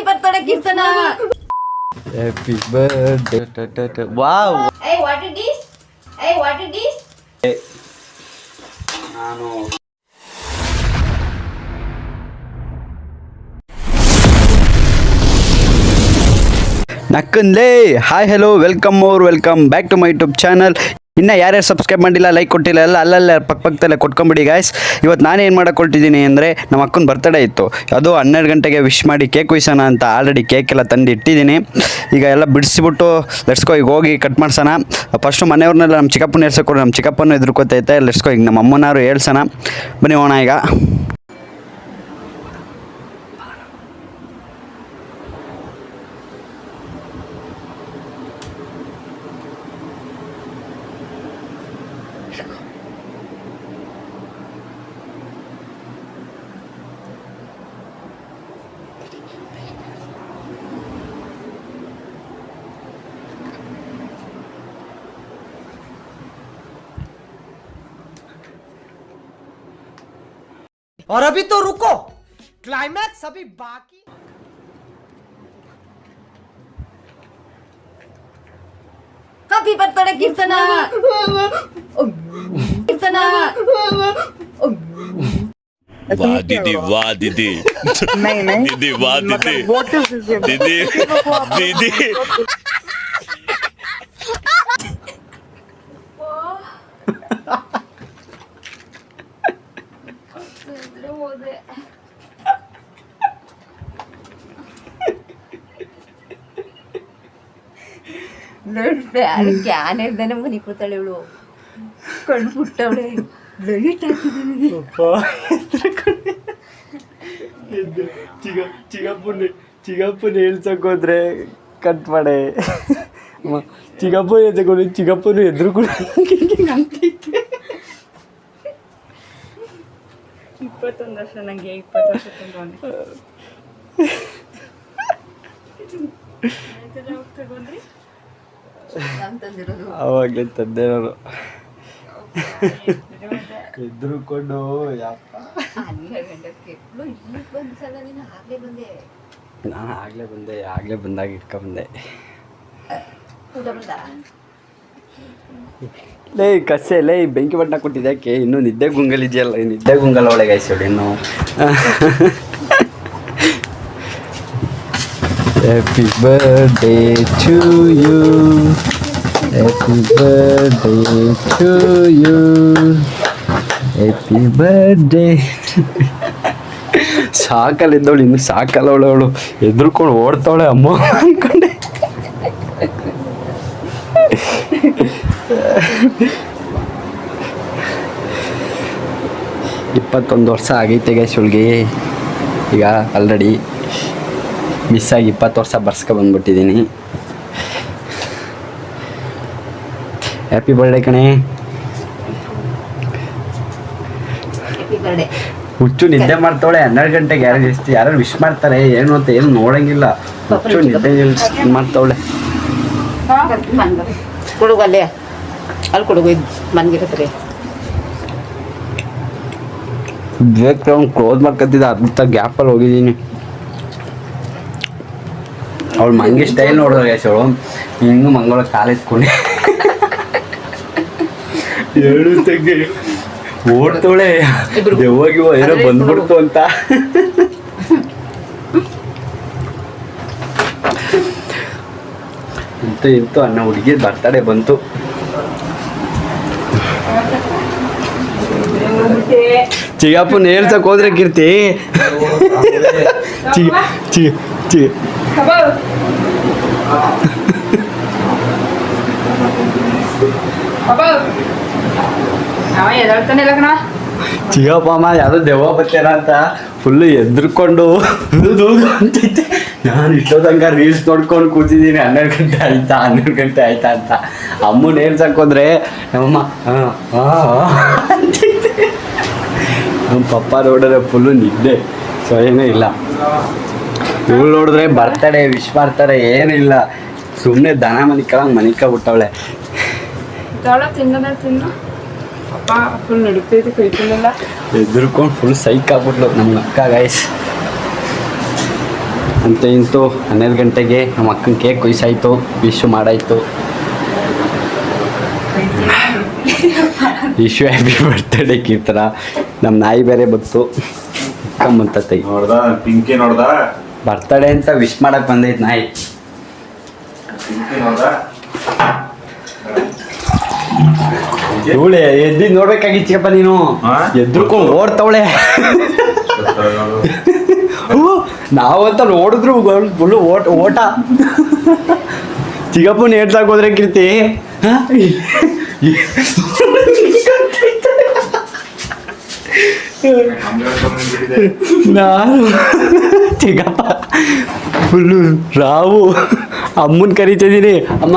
Happy birthday, Kirtana! Happy birthday wow Hey, what it is? Hey, what it is? ನಾನು ನಕ್ಕಂದೇ hi hello welcome or welcome back to my YouTube channel ಇನ್ನು ಯಾರ್ಯಾರು subscribe ಮಾಡಿಲ್ಲ like ಕೊಟ್ಟಿಲ್ಲ, ಎಲ್ಲ ಅಲ್ಲಲ್ಲೇ ಪಕ್ಕ ಪಕ್ಕದಲ್ಲೇ ಕೊಟ್ಕೊಂಬಿಡಿ ಗಾಯ್ಸ್ ಇವತ್ತು ನಾನು ಏನು ಹೊರಟಿದ್ದೀನಿ ಅಂದರೆ ನಮ್ಮ ಅಕ್ಕನ ಬರ್ತಡೇ ಇತ್ತು. ಅದು ಹನ್ನೆರಡು ಗಂಟೆಗೆ ವಿಶ್ ಮಾಡಿ ಕೇಕ್ ಕುಯ್ಸೋಣ ಅಂತ ಆಲ್ರೆಡಿ ಕೇಕ್ ಎಲ್ಲ ತಂದು ಇಟ್ಟಿದ್ದೀನಿ. ಈಗ ಎಲ್ಲ ಬಿಡಿಸಿಬಿಟ್ಟು ಲೆಟ್ಸ್ಕೋ ಈಗ ಹೋಗಿ ಕಟ್ ಮಾಡ್ಸೋಣ. ಫಸ್ಟು ಮನೆಯವ್ರನ್ನೆಲ್ಲ ನಮ್ಮ ಚಿಕ್ಕಪ್ಪನ ಹೇಳ್ಸೋಕೊಡು ನಮ್ಮ ಚಿಕ್ಕಪ್ಪನೂ ಎದುರ್ಕೋತೈತೆ ಲೆಟ್ಸ್ಕೋ ಈಗ ನಮ್ಮ ಅಮ್ಮನಾರು ಹೇಳ್ಸೋಣ. ಬನ್ನಿ ಹೋಣ ಈಗ. और अभी तो रुको। क्लाइमैक्स अभी बाकी Happy birthday, Kirtana! Kirtana! वाह दीदी वाह दीदी। नहीं नहीं। दीदी वाह दीदी। मतलब this दीदी दीदी। ನೋಡಿ ಕ್ಯಾನ್ ಇಲ್ದೇನೆ ಮನೆ ಕೂತಾಳೆ ಇವಳು. ಕಣ್ಣು ಪುಟ್ಟವಳೆ ಲೈಟ್ ಹಾಕಿದ್ದೀನಿ ಚಿಗ ಚಿಗಪ್ಪನ ಚಿಗಪ್ಪನ ಹೇಳ್ಸಕ್ಕೋದ್ರೆ ಕಟ್ ಮಾಡೆ. ಚಿಗಪ್ಪ ಹೇಳ್ಸಕ್ಕೋದ್ರೆ ಚಿಗಪ್ಪನ ಎದುರು ಕೂಡ ಇಪ್ಪತ್ತೊಂದು ವರ್ಷ ನನಗೆ ಇಪ್ಪತ್ತು ವರ್ಷ ತುಂಬ ಅವಾಗಲೇ ತಂದೆ ನಾನು ಎದುರುಕೊಂಡು ಯಪ್ಪ. ಬಂದ ಆಗ್ಲೇ ಬಂದೆ. ಆಗ್ಲೇ ಆಗಲೇ ಬಂದೆ ಆಗಲೇ ಬಂದಾಗ ಇಟ್ಕೊಂಬಂದೆ ಊಟ ಬಂದ? ಲೇ ಕಸೆ ಲೇ ಬೆಂಕಿ ಬಣ್ಣ ಕೊಟ್ಟಿದ್ದಕ್ಕೆ ಇನ್ನೂ ನಿದ್ದೆ ಗುಂಗಲ್ ಇದೆಯಲ್ಲ ನಿದ್ದೆ ಗುಂಗಲ್ ಒಳಗೆ ಐಸೋಡಿ ಇನ್ನು birthday to you. You birthday to to you birthday. Birthday ಸಾಕಲ್ಲಿದ್ದವಳು ಇನ್ನು ಸಾಕಲ್ಲ ಅವಳು ಅವಳು ಎದ್ರುಕೊಂಡು ಓಡ್ತಾವಳೆ ಅಮ್ಮ ಅನ್ಕೊಂಡೆ ಇಪ್ಪತ್ತೊಂದು ವರ್ಷ ಆಗೈತೆ ಗೈಸ್ ಇವಳಿಗೆ ಈಗ ಆಲ್ರೆಡಿ ಮಿಸ್ ಆಗಿ ಇಪ್ಪತ್ತು ವರ್ಷ ಬರ್ಸ್ಕೊ ಬಂದ್ಬಿಟ್ಟಿದ್ದೀನಿ. ಹ್ಯಾಪಿ ಬರ್ಡೇ ಕಣೆ. ಹುಚ್ಚು ನಿದ್ದೆ ಮಾಡ್ತಾವಳೆ ಹನ್ನೆರಡು ಗಂಟೆಗೆ ಯಾರು ಎಷ್ಟು ಯಾರು ವಿಶ್ ಮಾಡ್ತಾರೆ ಏನು ಅಂತ ಏನು ನೋಡಂಗಿಲ್ಲ. ಹುಚ್ಚು ನಿದ್ದೆ ಮಾಡ್ತಾವಳೆ. ಕೊಡುಗು ಅಲ್ಲೇ. ಅಲ್ಲಿ ಕೊಡುಗು ಮನ್ಗಿರತ್ರಿ ಗ್ರೌಂಡ್ ಕ್ಲೋಸ್ ಮಾಡ್ಕೊತಿದ್ದ ಅದ್ಭುತ ಗ್ಯಾಪಲ್ಲಿ ಹೋಗಿದ್ದೀನಿ. ಅವಳು ಮಂಗಿ ಸ್ಟೈಲ್ ನೋಡಿದ್ರೆ ಯಶ್ ಅವಳು. ಇನ್ನೂ ಮಂಗಳ ಕಾಲು ಎತ್ಕೊಂಡು. ಎರಡು ತೆಗ್ದು ಓಡ್ತೋಳೆ. ದೆವ್ವಾಗಿವ ಏನೋ ಬಂದ್ಬಿಡ್ತು ಅಂತ. ಇಂತು ಇಂತ ಅನ್ನ ಹುಡುಗಿ ಬರ್ತಡೆ ಬಂತು. ಚಿಗಪ್ಪನ ಹೇಳ್ಸಕ್ ಹೋದ್ರೆ ಕೀರ್ತಿ. ಚಿ ಚಿ ಚಿ. ಅವ ಎದಳ್ತಾನೆ ಇಲ್ಲ ಕಣ ಚಿಗಪ್ಪ ಅಮ್ಮ ಯಾವ್ದೋ ದೆವ್ವ ಬತ್ತೇನ ಅಂತ ಫುಲ್ಲು ಎದ್ರಕೊಂಡು ಅಂತೈತೆ ನಾನು ಇಷ್ಟೊತ್ತಂಗ ರೀಲ್ಸ್ ನೋಡ್ಕೊಂಡು ಕೂತಿದ್ದೀನಿ, ಹನ್ನೆರಡು ಗಂಟೆ ಆಯ್ತಾ, ಹನ್ನೆರಡು ಗಂಟೆ ಆಯ್ತಾ ಅಂತ. ಅಮ್ಮನ ಹೇಳ್ಸಕ್ ಹಾಕೋದ್ರೆ ನಮ್ಮಮ್ಮ. ನಮ್ಮ ಪಪ್ಪ ನೋಡಿದ್ರೆ ಫುಲ್ಲು ನಿದ್ದೆ. ಸೊ ಏನೂ ಇಲ್ಲ. ಇವಳು ನೋಡಿದ್ರೆ ಬರ್ತಾಳೆ ವಿಶ್ ಮಾಡ್ತಾರೆ ಏನಿಲ್ಲ. ಸುಮ್ಮನೆ ದನ ಮನಿಕಳಂಗೆ ಮನಿಕ ಬಿಟ್ಟವಳೆ ಎದುರ್ಕೊಂಡು ತಿನ್ನದ ತಿನ್ನು. ಅಪ್ಪ ಫುಲ್ ಸೈಕ್ ಆಗ್ಬಿಟ್ಲು ನಮ್ಮ ಅಕ್ಕ ಗಾಯ್ಸ್ ಅಂತ ಇಂತು ಹನ್ನೆರಡು ಗಂಟೆಗೆ ನಮ್ಮ ಅಕ್ಕನ ಕೇಕ್ ಕೊಯ್ಸಾಯ್ತು ವಿಶ್ ಮಾಡಾಯ್ತು. ವಿಶ್ವ ಹ್ಯಾಪಿ ಬರ್ತಡೇ ಕೀರ್ತನ. ನಮ್ಮ ನಾಯಿ ಬೇರೆ ಬಂತು. ಕಮ್ಮಂತೈ ನೋಡ್ದ ಪಿಂಕಿ ನೋಡ್ದ? ಬರ್ತಡೇ ಅಂತ ವಿಶ್ ಮಾಡಕ್ ಬಂದೈತೆ ನಾಯಿ. ಧೂಳೆ ಇವಳೆ ಎದ್ದಿ ನೋಡ್ಬೇಕಾಗಿತ್ತಪ್ಪ ನೀನು? ಎದ್ರುಕೊಂಡು ಓಡ್ತವಳೆ. ನಾವಂತ ನೋಡಿದ್ರು ಫುಲ್ಲು ಓಟ ಓಟ. ಚಿಗಪ್ಪನ ಹೇಳ್ತಾಗ ಹೋದ್ರೆ ಕೀರ್ತಿ. ನಾನು ಚಿಗಪ್ಪ ಫುಲ್ಲು ರಾವು. ಅಮ್ಮನ ಕರಿತಿದ್ದೀನಿ ಅಮ್ಮ.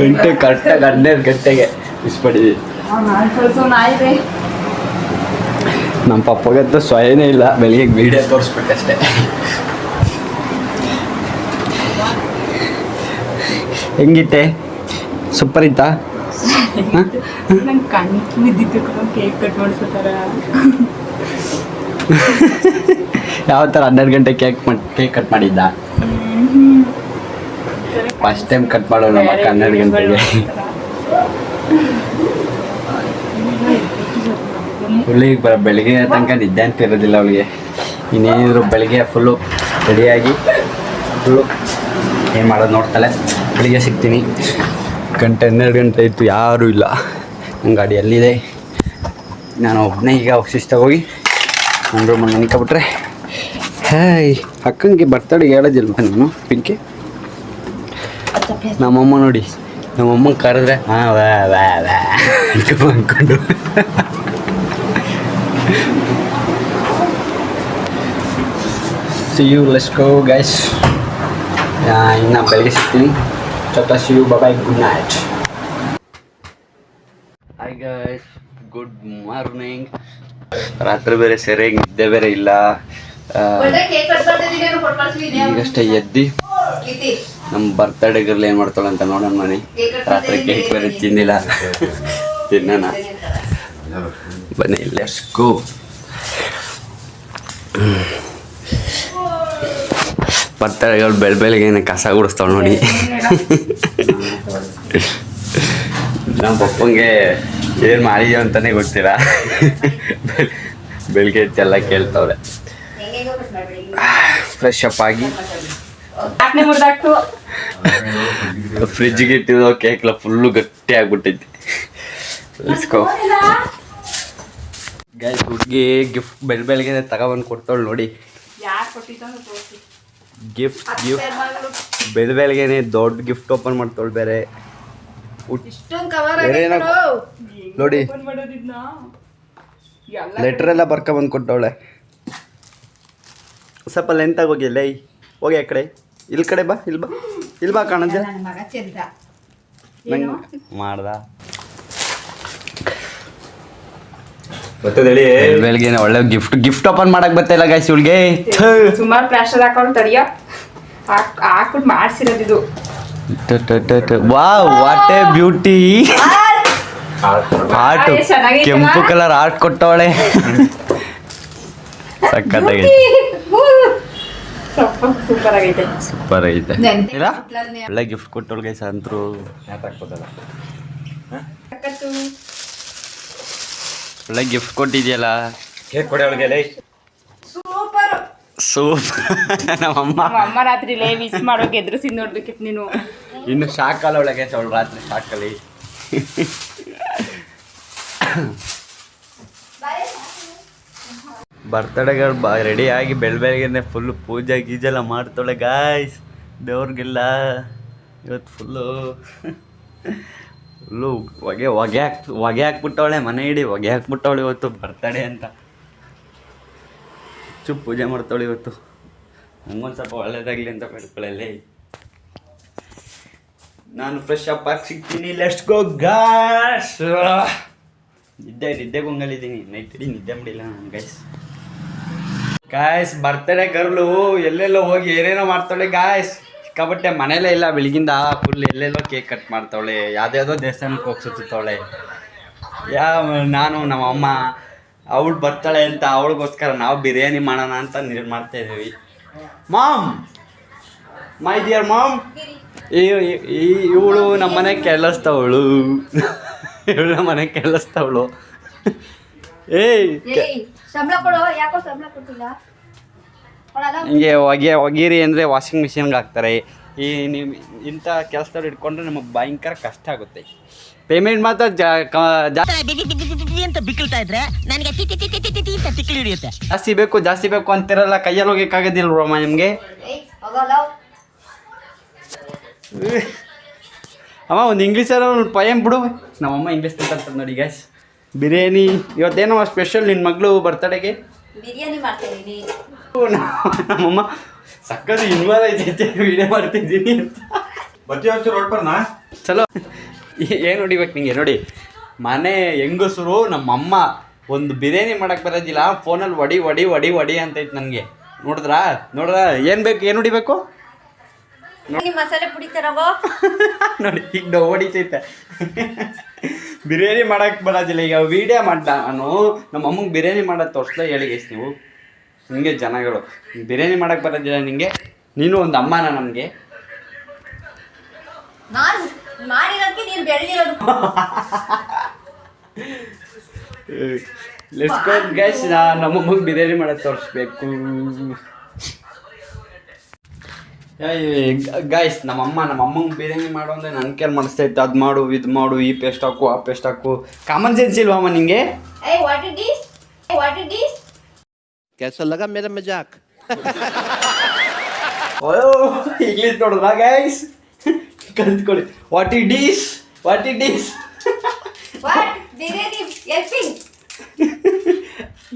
ಗಂಟೆ ಕರೆಕ್ಟಾಗಿ ಹನ್ನೆರಡು ಗಂಟೆಗೆ ನಾಯಿ ರೀ ನಮ್ಮ ಪಪ್ಪಗಂತೂ ಸ್ವಯನೇ ಇಲ್ಲ. ಬೆಳಿಗ್ಗೆ ವಿಡಿಯೋ ತೋರಿಸ್ಬೇಕಷ್ಟೆ. ಹೆಂಗಿತ್ತೆ? ಸೂಪರ್ ಇತ್ತಾ? ನಂಗೆ ಕಣ್ಣು ಬಿದ್ದಿತ್ತು ಕೇಕ್ ಕಟ್ ಮಾಡಿಸ್ತಾರ. ಯಾವ ಥರ ಹನ್ನೆರಡು ಗಂಟೆ ಕೇಕ್ ಕೇಕ್ ಕಟ್ ಮಾಡಿದ್ದ? ಫಸ್ಟ್ ಟೈಮ್ ಕಟ್ ಮಾಡೋ ನಮ್ಮ ಅಕ್ಕ ಹನ್ನೆರಡು ಗಂಟೆಗೆ. ಹುಲ್ಲಿಗೆ ಬರ ಬೆಳಿಗ್ಗೆ ತನಕ ನಿದ್ದೆ ಅಂತ ಇರೋದಿಲ್ಲ ಅವಳಿಗೆ. ಇನ್ನೇನಿದ್ರು ಬೆಳಿಗ್ಗೆ ಫುಲ್ಲು ರೆಡಿಯಾಗಿ ಫುಲ್ಲು ಏನು ಮಾಡೋದು ನೋಡ್ತಾಳೆ. ಬೆಳಿಗ್ಗೆ ಸಿಗ್ತೀನಿ. ಗಂಟೆ, ಹನ್ನೆರಡು ಗಂಟೆ ಇತ್ತು ಯಾರೂ ಇಲ್ಲ. ನನ್ನ ಗಾಡಿ ಎಲ್ಲಿದೆ ನಾನು ಒಬ್ಬನೇ ಈಗ ಶಿಸ್ತಾಗಿ ಹೋಗಿ ನನ್ನ ರೂಮಲ್ಲಿ ನೆನ್ಕೊಬಿಟ್ರೆ ಹಾಯ್, ಅಕ್ಕಂಗೆ ಬರ್ತಡೆಗೆ ಹೇಳೋದಿಲ್ಲ ನಾನು ಪಿಂಕಿ ನಮ್ಮಮ್ಮ ನೋಡಿ, ನಮ್ಮಮ್ಮ ಕರೆದ್ರೆ, ಹಾಂ ವ್ಯಾ ವ್ಯಾ ವ್ಯಾ ಅಂದ್ಕೊಂಡು. See you let's go go guys ಇನ್ನು ಬೆಳಗ್ಗೆ ಸಿಗ್ತೀನಿ. ಚೊಕ್ಕ you. You bye good night hi guys good morning ರಾತ್ರಿ ಬೇರೆ ಸರಿಯಾಗಿ ನಿದ್ದೆ ಬೇರೆ ಇಲ್ಲ. ಆ, ಈಗಷ್ಟೇ ಎದ್ದು. ನಮ್ಮ ಬರ್ತ್ಡೇಗಲ್ಲಿ ಏನು ಮಾಡ್ತಾಳೆ ಅಂತ ನೋಡೋಣ ಮನೆ. ರಾತ್ರಿ ಕೇಕ್ ಬೇರೆ ತಿಂದಿಲ್ಲ. ತಿನ್ನೋಣ. ಬನ್ನಿ ಲೆಟ್ಸ್ ಗೋ ಬರ್ತಾಳೆಗಳು ಬೆಳ ಬೆಳಗ್ಗೆ ಕಸ ಗುಡಿಸ್ತಾವ್ ನೋಡಿ. ನಮ್ಮ ಪಪ್ಪಂಗೆ ಏನು ಮಾಡಿದ್ಯೋ ಅಂತಾನೆ ಗೊತ್ತಿಲ್ಲ. ಬೆಳಿಗ್ಗೆ ಎಲ್ಲ ಕೇಳ್ತಾವ್ರೆ. ಫ್ರೆಶ್ ಅಪ್ ಆಗಿ. ಫ್ರಿಜ್ಗೆ ಇಟ್ಟಿದ್ದು ಕೇಕ್ಲ ಫುಲ್ಲು ಗಟ್ಟಿ ಆಗ್ಬಿಟ್ಟೈತಿ ಗೈಸ್ ಹುಡುಗಿ ಗಿಫ್ಟ್ ಬೆಳ್ ಬೆಳಗ್ಗೆ ತಗೊಬಂದು ಕೊಡ್ತಾಳೆ ನೋಡಿ. ಗಿಫ್ಟ್ ಗಿಫ್ಟ್ ಬೆಳ ಬೆಳಗ್ಗೆನೆ ದೊಡ್ಡ ಗಿಫ್ಟ್ ಓಪನ್ ಮಾಡ್ತಾಳೆ ಬೇರೆ. ನೋಡಿ. ಲೆಟರ್ ಮಾಡೋದಿದ್ನ ಎಲ್ಲ ಬರ್ಕ ಎಲ್ಲ ಬರ್ಕೊಬಂದು ಕೊಟ್ಟವಳೆ ಸ್ವಲ್ಪ ಲೆಂತಾಗಿ ಹೋಗಿ ಲೈ ಹೋಗಿ ಆ ಕಡೆ. ಇಲ್ಲಿ ಕಡೆ ಬಾ ಇಲ್ಲಿ ಬಾ. ಇಲ್ಲಿ ಬಾ ಕಾಣಂತೆ ನನ್ನ ಮಗ ಚೆಂದ. ನಂಗೆ ಮಾಡ್ದ? ಬರ್ತದೇಳಿ ಬೆಳಗ್ಗೆ ಒಳ್ಳೆ ಗಿಫ್ಟ್ ಗಿಫ್ಟ್ ಓಪನ್ ಮಾಡಕ್ ಬರ್ತಾಯಿಲ್ಲ ಗಾಯ್ಸ್ ಇವಳಿಗೆ? ಸುಮಾರು ಪ್ಲಾಸ್ಟರ್ ಹಾಕೊಂಡು ತಡಿಯ. ಹಾಕ್ ಹಾಕ್ಬಿಟ್ಟು ಮಾಡ್ಸಿರೋದು ಇದು. ವಾ ವಾಟ್ ಎ ಬ್ಯೂಟಿ ಆರ್ಟ್? ಕೆಂಪು ಕಲರ್ ಆರ್ಟ್ ಕೊಟ್ಟವಳೆ. ಸಖತ್ತಾಗೈತೆ. ಸೂಪರ್ ಆಗೈತೆ. ಸೂಪರ್ ಇಲ್ಲ? ಒಳ್ಳೆ ಗಿಫ್ಟ್ ಕೊಟ್ಟವಳು ಗೈಸ್ ಅಂತರು ಸಖತ್ತು. ಒಳ್ಳೆ ಗಿಫ್ಟ್ ಕೊಟ್ಟಿದ್ಯಲ್ಲ? ಕೇಕ್ ಕೊಡಿ ಅವಳಿಗೆ ಲೈ. ಸೂಪರ್ ನಮ್ಮಮ್ಮ ನಮ್ಮ ಅಮ್ಮ. ರಾತ್ರಿ ಲೇ ಮಿಸ್ ಮಾಡೋಕೆ ಎದುರಿಸಿ ನೋಡ್ಬೇಕಿತ್ತು ನೀನು. ಇನ್ನು ಶಾಕಲ್ಲ ಒಳಗೆ ಅವಳು ರಾತ್ರಿ ಶಾಕಲ್ಲಿ ಬರ್ತಡೆಗಳು ಬಾ ರೆಡಿ ಆಗಿ ಬೆಳ ಬೆಳಗ್ಗೆ ಫುಲ್ ಪೂಜೆ ಗೀಜೆಲ್ಲ ಮಾಡ್ತಾಳೆ ಗಾಯ್ಸ್ ದೇವ್ರಿಗೆಲ್ಲ ಇವತ್ತು ಫುಲ್ಲು ಫುಲ್ಲು ಹೊಗೆ ಹೊಗೆ ಹಾಕ್ ಹೊಗೆ ಹಾಕ್ಬಿಟ್ಟವಳೆ, ಮನೆ ಇಡೀ ಹೊಗೆ ಹಾಕ್ಬಿಟ್ಟವಳೆ ಇವತ್ತು, ಬರ್ತಡೆ ಅಂತ. ಹೆಚ್ಚು ಪೂಜೆ ಮಾಡ್ತಾಳೆ ಇವತ್ತು. ನಂಗೊಂದು ಸ್ವಲ್ಪ ಒಳ್ಳೇದಾಗಲಿ ಅಂತ ಬೇಡ್ಕೊಳ್ಳಲ್ಲಿ ನಾನು ಫ್ರೆಶ್ ಅಪ್ ಆಗಿ ಸಿಗ್ತೀನಿ ಲೆಟ್ಸ್ ಗೋ ಗಾಸ್ ನಿದ್ದೆ ನಿದ್ದೆ ಗೊಂಗಲಿದ್ದೀನಿ ನೈಟ್ ಇಡೀ ನಿದ್ದೆ ಮಾಡಿಲ್ಲ ನಾನು ಗೈಸ್ ಗಾಯ್ಸ್ ಬರ್ತಡೆ ಗರ್ಲು ಎಲ್ಲೆಲ್ಲೋ ಹೋಗಿ ಏನೇನೋ ಮಾಡ್ತಾಳೆ ಗಾಯ್ಸ್ ಸಿಕ್ಕಾಬಟ್ಟೆ ಮನೇಲೇ ಇಲ್ಲ, ಬೆಳಗಿಂದ ಫುಲ್ ಎಲ್ಲೆಲ್ಲೋ ಕೇಕ್ ಕಟ್ ಮಾಡ್ತಾವಳೆ, ಯಾವ್ದ್ಯಾವುದೋ ದೇವಸ್ಥಾನಕ್ಕೆ ಹೋಗಿ ಸುತ್ತಾವಳೆ ಯಾ, ನಾನು, ನಮ್ಮ ಅಮ್ಮ, ಅವಳು ಬರ್ತಾಳೆ ಅಂತ ಅವಳಿಗೋಸ್ಕರ ನಾವು ಬಿರಿಯಾನಿ ಮಾಡೋಣ ಅಂತ ನೀರು ಮಾಡ್ತಾ ಇದ್ದೀವಿ. ಮಾಮ್ ಮೈ ಡಿಯರ್ ಮಾಮ್ ಇವಳು ನಮ್ಮ ಮನೆ ಕೆಲಸ್ತವಳು ಇವಳು ನಮ್ಮ ಮನೆ ಕೆಲಸ್ತವಳು ಏಯ್ ಯಾಕೋ ಕೊಟ್ಟಿಲ್ಲ? ಹಿಂಗೆ ಒಗೆ ಒಗೀರಿ ಅಂದರೆ ವಾಷಿಂಗ್ ಮಿಷಿನ್ಗೆ ಹಾಕ್ತಾರೆ. ಈ ನೀವು ಇಂಥ ಕೆಲಸದವ್ರು ಇಟ್ಕೊಂಡ್ರೆ ನಮಗೆ ಭಯಂಕರ ಕಷ್ಟ ಆಗುತ್ತೆ. ಪೇಮೆಂಟ್ ಮಾತ್ರ ಅಂತ ಅಂತ ಜಾಸ್ತಿ ಬೇಕು ಜಾಸ್ತಿ ಬೇಕು ಅಂತಿರಲ್ಲ ಕೈಯಲ್ಲಿ ಹೋಗೋಕ್ಕಾಗೋದಿಲ್ವಮ್ಮ ನಿಮಗೆ. ಏಯ್ ಅಮ್ಮ ಒಂದು ಇಂಗ್ಲೀಷಲ್ಲಿ ಒಂದು ಪಯಂ ಬಿಡು. ನಮ್ಮಮ್ಮ ಇಂಗ್ಲೀಷ್ ಮಾತಾಡ್ತಾರೆ ನೋಡಿ ಗ್ಯಾಸ್ ಬಿರಿಯಾನಿ ಇವತ್ತೇನೋ ಸ್ಪೆಷಲ್ ನಿನ್ನ ಮಗಳು ಬರ್ತಡೆಗೆ ಬಿರಿಯಾನಿ ಮಾಡ್ತಿದ್ದೀನಿ. ನಮ್ಮಮ್ಮ ಸಕ್ಕತ್ತು ಇನ್ವಾಲ್ ಐತೈತೆ ವಿಡಿಯೋ ಮಾಡ್ತಿದ್ದೀನಿ ಅಂತ. ಬತ್ತಿ ಹೊಡ್ಬರ್ನಾ ಚಲೋ. ಏನು ಹೊಡಿಬೇಕು ನಿಂಗೆ? ನೋಡಿ ಮನೆ ಹೆಂಗಸರು ನಮ್ಮಮ್ಮ ಒಂದು ಬಿರಿಯಾನಿ ಮಾಡಕ್ಕೆ ಬರೋದಿಲ್ಲ ಫೋನಲ್ಲಿ ಒಡಿ ಒಡಿ ಒಡಿ ಒಡಿ ಅಂತೈತೆ ನನಗೆ. ನೋಡಿದ್ರಾ? ನೋಡ್ರ ಏನು ಬೇಕು ಏನು ಹೊಡಿಬೇಕು? ಮಸಾಲೆ ಪುಡಿ ತರಗೋ? ನೋಡಿ ಈಗ ನಾವು ಹೊಡಿತೈತೆ ಬಿರಿಯಾನಿ ಮಾಡಕ್ ಬರೋದಿಲ್ಲ ಈಗ ವಿಡಿಯೋ ಮಾಡ್ದ ನಾನು. ನಮ್ಮ ಅಮ್ಮಂಗೆ ಬಿರಿಯಾನಿ ಮಾಡೋದು ತೋರಿಸ್ದ ಹೇಳಿ ಗೈಸ್ ನೀವು. ಹಿಂಗೆ ಜನಗಳು. ಬಿರಿಯಾನಿ ಮಾಡಕ್ ಬರೋದಿಲ್ಲ ನಿಂಗೆ? ನೀನು ಒಂದು ಅಮ್ಮನ ನಮಗೆ? ಲೆಟ್ಸ್ ಗೋ ಗೈಸ್ ನಮ್ಮ ಅಮ್ಮಂಗೆ ಬಿರಿಯಾನಿ ಮಾಡೋದು ತೋರಿಸ್ಬೇಕು. ಗಾಯ್ಸ್ ನಮ್ಮ ಅಮ್ಮ ನಮ್ಮ ಅಮ್ಮಂಗೆ ಬಿರಿಯಾನಿ ಮಾಡು ಅಂದರೆ ನನ್ನ ಕೇರ್ ಮಾಡಿಸ್ತಾ ಇತ್ತು ಅದು ಮಾಡು ಇದು ಮಾಡು ಈ ಪೇಸ್ಟ್ ಹಾಕು ಆ ಪೇಸ್ಟ್ ಹಾಕು. ಕಾಮನ್ ಸೆನ್ಸ್ ಇಲ್ವಾ ಅಮ್ಮ ನಿಂಗೆ? ಕೆಲಸ ಲಗ ಮೇರೆ ಮಜಾಕ್ ಇಂಗ್ಲೀಷ್ ನೋಡಿದ್ರ guys ಕಲ್ತ್ಕೊಳ್ಳಿ. What it is what it is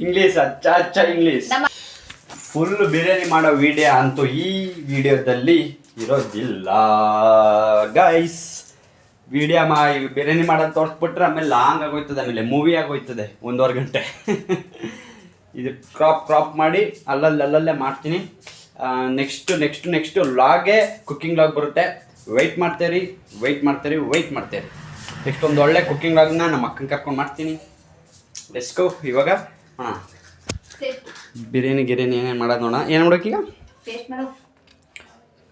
English ಅಚ್ಚ ಅಚ್ಚ ಇಂಗ್ಲೀಷ್ ಫುಲ್ ಬಿರಿಯಾನಿ ಮಾಡೋ ವಿಡಿಯೋ ಅಂತೂ ಈ ವಿಡಿಯೋದಲ್ಲಿ ಇರೋದಿಲ್ಲ. ಗೈಸ್ ವಿಡಿಯೋ ಮಾ ಬಿರಿಯಾನಿ ಮಾಡೋದು ತೋರಿಸ್ಬಿಟ್ರೆ ಆಮೇಲೆ ಲಾಂಗ್ ಆಗೋಯ್ತದೆ, ಆಮೇಲೆ ಮೂವಿ ಆಗೋಯ್ತದೆ, ಒಂದೂವರೆ ಗಂಟೆ. ಇದು ಕ್ರಾಪ್ ಕ್ರಾಪ್ ಮಾಡಿ ಅಲ್ಲಲ್ಲಿ ಅಲ್ಲಲ್ಲೇ ಮಾಡ್ತೀನಿ. ನೆಕ್ಸ್ಟು ನೆಕ್ಸ್ಟು ನೆಕ್ಸ್ಟು ಲಾಗೆ ಕುಕ್ಕಿಂಗ್ ಲಾಗ್ ಬರುತ್ತೆ. ವೆಯ್ಟ್ ಮಾಡ್ತೀರಿ ವೆಯ್ಟ್ ಮಾಡ್ತೀರಿ ವೆಯ್ಟ್ ಮಾಡ್ತೀರಿ. ನೆಕ್ಸ್ಟ್ ಒಂದು ಒಳ್ಳೆ ಕುಕ್ಕಿಂಗ್ ಲಾಗ್ನ ನಮ್ಮ ಅಕ್ಕನ ಕರ್ಕೊಂಡು ಮಾಡ್ತೀನಿ. ಲೆಸ್ಕೋ ಇವಾಗ. ಹಾಂ. ಬಿರಿಯಾನಿ ಗಿರಿಯಾನಿ ಏನೇನು ಮಾಡೋದು ನೋಡೋಣ. ಏನು ಮಾಡೋಕ್ಕೀಗ ಪೇಸ್ಟ್ ಮಾಡು.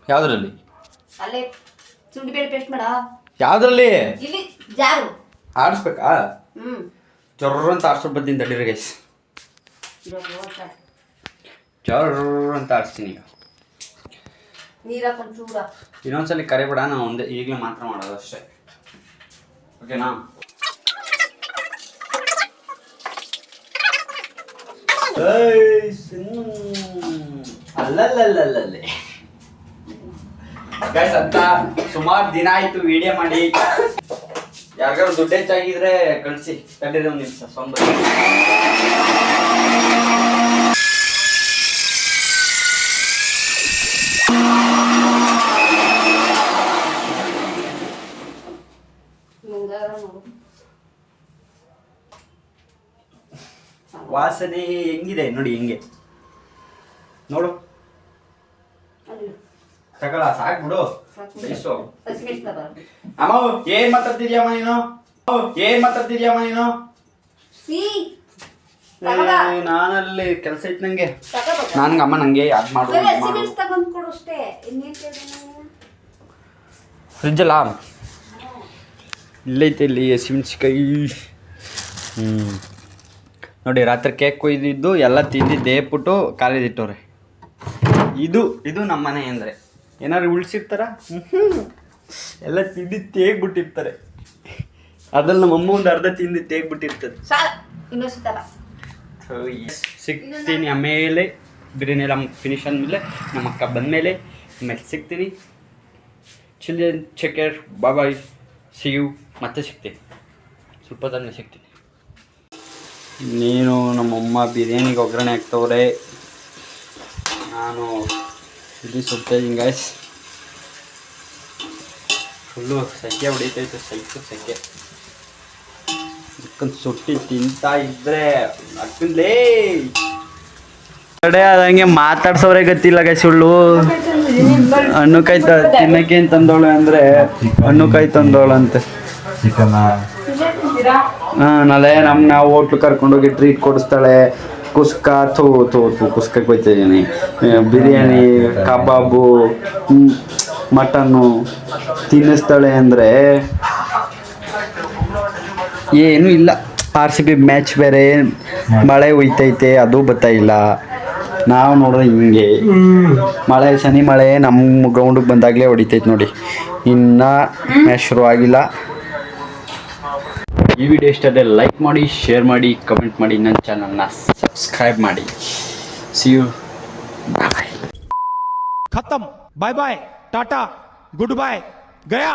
ಯಾವುದ್ರಲ್ಲಿ? ಅಲ್ಲೇ ಸುಂಡಿ ಬೇಳೆ ಪೇಸ್ಟ್ ಮಾಡ. ಯಾವುದ್ರಲ್ಲಿ? ಇಲ್ಲಿ ಜಾರು. ಆಡಿಸ್ಬೇಕಾ? ಹ್ಮ್. ಚೊರ್ರ ಅಂತ ಆಡ್ಸ್ಬಿಟ್ಟು ಬಂದಿನಿ ತಡೀರಿ ಗೈಸ್ ಚೊರ್ರ ಅಂತ ಆಡಿಸ್ತೀನಿ ಈಗ. ನೀರು ಹಾಕೊಂಡು ಚೂಡ ಇನ್ನೊಂದ್ಸಲಿ ಕರಿಬೇಡ ನಾನು ಒಂದೇ ಈಗಲೇ ಮಾತ್ರ ಮಾಡೋದು ಅಷ್ಟೇ. ಓಕೆನಾ ಅಲ್ಲಲ್ಲಲ್ಲಲ್ಲೇ ಗೈಸ್ ಅಂತ ಸುಮಾರು ದಿನ ಆಯ್ತು ವಿಡಿಯೋ ಮಾಡಿ. ಯಾರಿಗಾರು ದುಡ್ಡು ಹೆಚ್ಚಾಗಿದ್ರೆ ಕಳಿಸಿ. ತಡೀರಿ ಒಂದು ನಿಮಿಷ, ಸೊಂಬ ಮುಂಗಾರ ನೋಡು ವಾಸನೆ ಹೆಂಗಿದೆ ನೋಡಿ ಹೆಂಗೆ? ನೋಡು. ತಗೊಳ ಸಾಕು. ಹಸಿಮೆಣಸಿನ ಅಮ್ಮ ಏನ್ ಮಾತಾಡ್ತಿದ್ಯಮ್ಮ ನೀನು? ಅಮ್ಮ, ಏನ್ ಮಾತಾಡ್ತಿದ್ಯಮ್ಮ ನೀನು? ನಾನಲ್ಲಿ ಕೆಲಸ ಇತ್ತು ನಂಗೆ. ನನ್ಗೆ ಅಮ್ಮ ನಂಗೆ ಅದ್ ಮಾಡು ಫ್ರಿಜ್ ಅಲ್ಲ? ಇಲ್ಲೈತೆ ಇಲ್ಲಿ ಹಸಿಮೆಣ್ಸಿಕಾಯಿ ಹ್ಞೂ ನೋಡಿ ರಾತ್ರಿ ಕೇಕ್ ಕೊಯ್ದಿದ್ದು ಎಲ್ಲ ತಿಂದು ದೇಹಬಿಟ್ಟು ಕಾಲಿದಿಟ್ಟವ್ರೆ ಇದು ಇದು ನಮ್ಮ ಮನೆ ಅಂದರೆ. ಏನಾದ್ರು ಉಳಿಸಿರ್ತಾರ? ಎಲ್ಲ ತಿಂದು ತೇಗ್ಬಿಟ್ಟಿರ್ತಾರೆ. ಅದ್ರಲ್ಲಿ ನಮ್ಮ ಅಮ್ಮ ಒಂದು ಅರ್ಧ ತಿಂದು ತೇಗ್ಬಿಟ್ಟಿರ್ತದೆ. ಸೊ ಸಿಗ್ತೀನಿ ಆಮೇಲೆ ಬಿರಿಯಾನಿ ಎಲ್ಲ ಫಿನಿಶ್ ಆದಮೇಲೆ ನಮ್ಮ ಅಕ್ಕ ಬಂದಮೇಲೆ ಆಮೇಲೆ ಸಿಗ್ತೀನಿ. Children check bye see you ಮತ್ತೆ ಸಿಗ್ತೀನಿ. ಸ್ವಲ್ಪ ತಂದೆ ಸಿಗ್ತೀನಿ. ನೀನು ನಮ್ಮಮ್ಮ ಬಿರಿಯಾನಿಗೆ ಒಗ್ಗರಣೆ ಹಾಕ್ತವ್ರೆ. ನಾನು ಇಲ್ಲಿ ಸುಡ್ತಾ ಇದ್ದೀನಿ ಫುಲ್ಲು ಸೆಕೆ ಹೊಡಿತೈತೆ ಸೈಕು ಸೆಕೆ. ಅಕ್ಕನ ಸುಟ್ಟಿ ತಿಂತಾ ಇದ್ರೆ ಅಕ್ಕಂದೇ ಕಡೆ ಆದಂಗೆ ಮಾತಾಡ್ಸೋರೆ ಗೊತ್ತಿಲ್ಲ ಗ ಸುಳ್ಳು. ಹಣ್ಣು ಕಾಯಿ ತಿನ್ನಕ್ಕೆ ತಂದೋಳು ಅಂದ್ರೆ ಹಣ್ಣು ಕಾಯಿ ತಂದೋಳು ಅಂತೆ ಚಿಕನ್ ಬರ್ತೀರಾ ನಮ್ಮ ನಾಳೆ ನಮ್ಮನ್ನ ಹೋಟ್ಲು ಕರ್ಕೊಂಡೋಗಿ ಟ್ರೀಟ್ ಕೊಡಿಸ್ತಾಳೆ. ಕುಸ್ಕ ಥೂ ಥೂ ಥೂ ಕುಸ್ಕಕ್ಕೆ ಬೈತಿದ್ದೀನಿ ಬಿರಿಯಾನಿ ಕಬಾಬು ಮಟನ್ನು ತಿನ್ನಿಸ್ತಾಳೆ ಅಂದರೆ ಏನೂ ಇಲ್ಲ. ಆರ್ ಸಿ ಬಿ ಮ್ಯಾಚ್ ಬೇರೆ ಮಳೆ ಹುಯ್ತೈತೆ ಅದು ಬರ್ತಾಯಿಲ್ಲ ಇಲ್ಲ. ನಾವು ನೋಡಿದ್ರೆ ಹಿಂಗೆ. ಮಳೆ ಶನಿ ಮಳೆ ನಮ್ಮ ಗ್ರೌಂಡಿಗೆ ಬಂದಾಗಲೇ ಹೊಡಿತೈತೆ ನೋಡಿ. ಇನ್ನೂ ಮ್ಯಾಚ್ ಶುರು ಆಗಿಲ್ಲ ಈ ವಿಡಿಯೋ ಇಷ್ಟ ಆದರೆ ಲೈಕ್ ಮಾಡಿ ಶೇರ್ ಮಾಡಿ ಕಮೆಂಟ್ ಮಾಡಿ ನನ್ನ ಚಾನಲ್ನ ಸಬ್ಸ್ಕ್ರೈಬ್ ಮಾಡಿ. See you bye ಖತಮ್ bye bye tata good bye Gaya